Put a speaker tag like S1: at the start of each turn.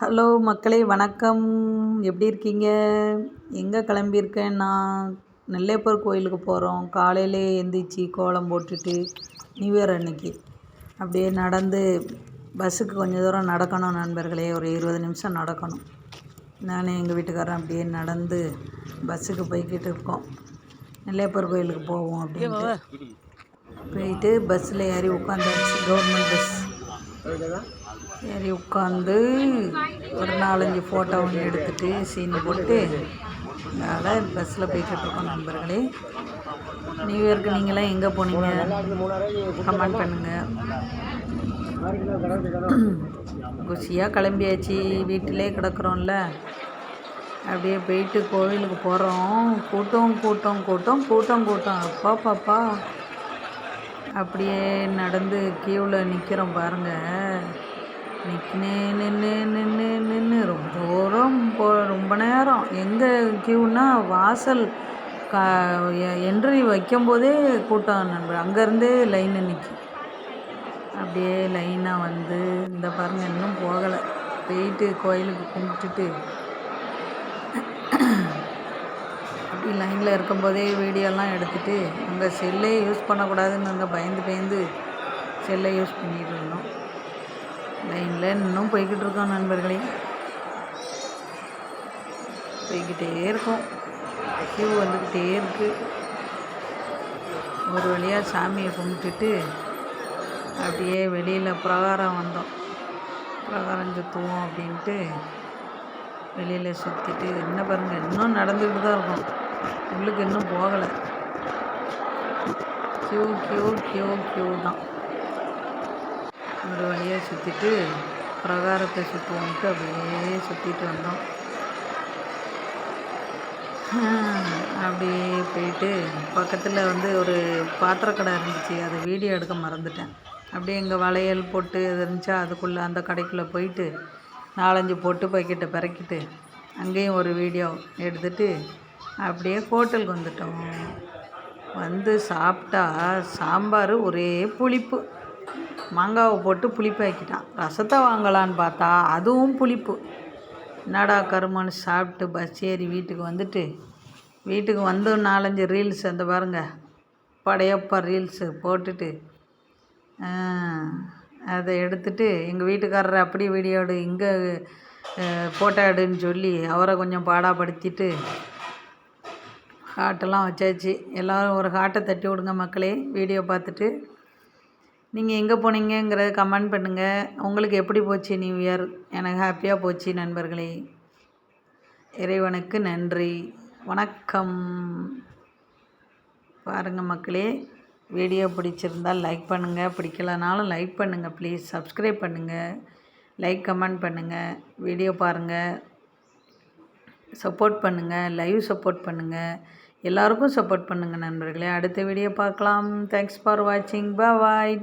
S1: Hello மக்களே வணக்கம். எப்படி இருக்கீங்க? எங்கே கிளம்பியிருக்கேன் நான் நெல்லையப்பர் கோயிலுக்கு போகிறோம் காலையிலே எந்திரிச்சு கோலம் போட்டுட்டு நியூ இயர் அன்னைக்கு அப்படியே நடந்து பஸ்ஸுக்கு கொஞ்சம் தூரம் நடக்கணும் நண்பர்களே. ஒரு இருபது நிமிஷம் நடக்கணும். நானும் எங்கள் வீட்டுக்காரன் அப்படியே நடந்து பஸ்ஸுக்கு போய்கிட்டு இருக்கோம். நெல்லையப்பர் கோயிலுக்கு போவோம் அப்படின்ட்டு. போயிட்டு பஸ்ஸில் ஏறி உட்காந்தாச்சு கவர்மெண்ட் பஸ். சரி உட்காந்து ஒரு நாலஞ்சு ஃபோட்டோவும் எடுத்துகிட்டு சீன் போட்டு அதனால் பஸ்ஸில் போய்கிட்டு இருக்கோம் நண்பர்களே. நியூ இயர்க்கு நீங்களாம் எங்கே போனீங்க? கமெண்ட் பண்ணுங்கள் குஷியாக கிளம்பியாச்சு. வீட்டிலே கிடக்குறோம்ல. அப்படியே போயிட்டு கோவிலுக்கு போகிறோம் கூட்டம் கூட்டம் கூட்டம் கூட்டம் கூட்டம். அப்பா பாப்பா. அப்படியே நடந்து க்யூவில் நிற்கிறோம் பாருங்கள் நிற்கினே நின்று நின்று நின்று ரொம்ப தூரம் போ ரொம்ப நேரம். எங்கே கியூன்னா வாசல் க என்ட்ரி வைக்கும்போதே கூட்டம் நண்பர். அங்கேருந்தே லைனு நிற்கும் அப்படியே லைனாக வந்து இந்த பாருங்கள் இன்னும் போகலை. போயிட்டு கோயிலுக்கு கும்பிட்டுட்டு அப்படி லைனில் இருக்கும்போதே வீடியோலாம் எடுத்துகிட்டு அங்கே செல்லே யூஸ் பண்ணக்கூடாதுன்னு அங்கே பயந்து பயந்து செல்லை யூஸ் பண்ணிகிட்டு இருந்தோம். லைனில் இன்னும் போய்கிட்டு இருக்கோம் நண்பர்களே. போய்கிட்டே இருக்கோம். கியூ வந்துக்கிட்டே இருக்குது ஒரு வழியாக சாமியை கும்பிட்டுட்டு அப்படியே வெளியில் பிரகாரம் வந்தோம். பிரகாரம் சுற்றுவோம் அப்படின்ட்டு வெளியில் சுற்றிட்டு என்ன பாருங்கள் இன்னும் நடந்துக்கிட்டு தான் இருக்கும். உள்ளுக்கு இன்னும் போகலை. க்யூ க்யூ க்யூ க்யூ தான். ஒரு வழியாக சுற்றிட்டு பிரகாரத்தை சுற்றுவோம்ட்டு அப்படியே சுற்றிட்டு வந்தோம். அப்படியே போயிட்டு பக்கத்தில் வந்து ஒரு பாத்திரக்கடை இருந்துச்சு. அதை வீடியோ எடுக்க மறந்துட்டேன். அப்படியே இங்கே வளையல் போட்டு இது இருந்துச்சா. அதுக்குள்ளே அந்த கடைக்குள்ளே போயிட்டு நாலஞ்சு போட்டு பக்கெட்டை பிறக்கிட்டு அங்கேயும் ஒரு வீடியோ எடுத்துகிட்டு அப்படியே ஹோட்டலுக்கு வந்துட்டோம். வந்து சாப்பிட்டா சாம்பார் ஒரே புளிப்பு. மாங்காவை போட்டு புளிப்பாக்கிட்டான். ரசத்தை வாங்கலான்னு பார்த்தா அதுவும் புளிப்பு. என்னடா கருமன்னு சாப்பிட்டு பஸ் ஏறி வீட்டுக்கு வந்துட்டு வீட்டுக்கு வந்து நாலஞ்சு ரீல்ஸ் அந்த பாருங்கள் படையப்பா ரீல்ஸு போட்டுட்டு அதை எடுத்துட்டு எங்கள் வீட்டுக்காரர் அப்படியே வீடியோடு இங்கே போட்டாடுன்னு எடுன்னு சொல்லி அவரை கொஞ்சம் பாடாப்படுத்திட்டு ஹார்ட்டெல்லாம் வச்சாச்சு. எல்லோரும் ஒரு ஹார்ட்டை தட்டி விடுங்க மக்களே. வீடியோ பார்த்துட்டு. நீங்கள் எங்கே போனீங்கங்கிறத கமெண்ட் பண்ணுங்கள் உங்களுக்கு எப்படி போச்சு நியூ இயர் எனக்கு ஹாப்பியாக போச்சு நண்பர்களே. இறைவனுக்கு நன்றி. வணக்கம். பாருங்கள் மக்களே வீடியோ பிடிச்சிருந்தால் லைக் பண்ணுங்கள் பிடிக்கலனாலும் லைக் பண்ணுங்கள் ப்ளீஸ் சப்ஸ்கிரைப் பண்ணுங்கள் லைக் கமெண்ட் பண்ணுங்கள் வீடியோ பாருங்கள் சப்போர்ட் பண்ணுங்கள் லைவ் சப்போர்ட் பண்ணுங்கள் எல்லாருக்கும் சப்போர்ட் பண்ணுங்கள் நண்பர்களே. அடுத்த வீடியோ பார்க்கலாம். தேங்க்ஸ் ஃபார் வாட்சிங் பாய்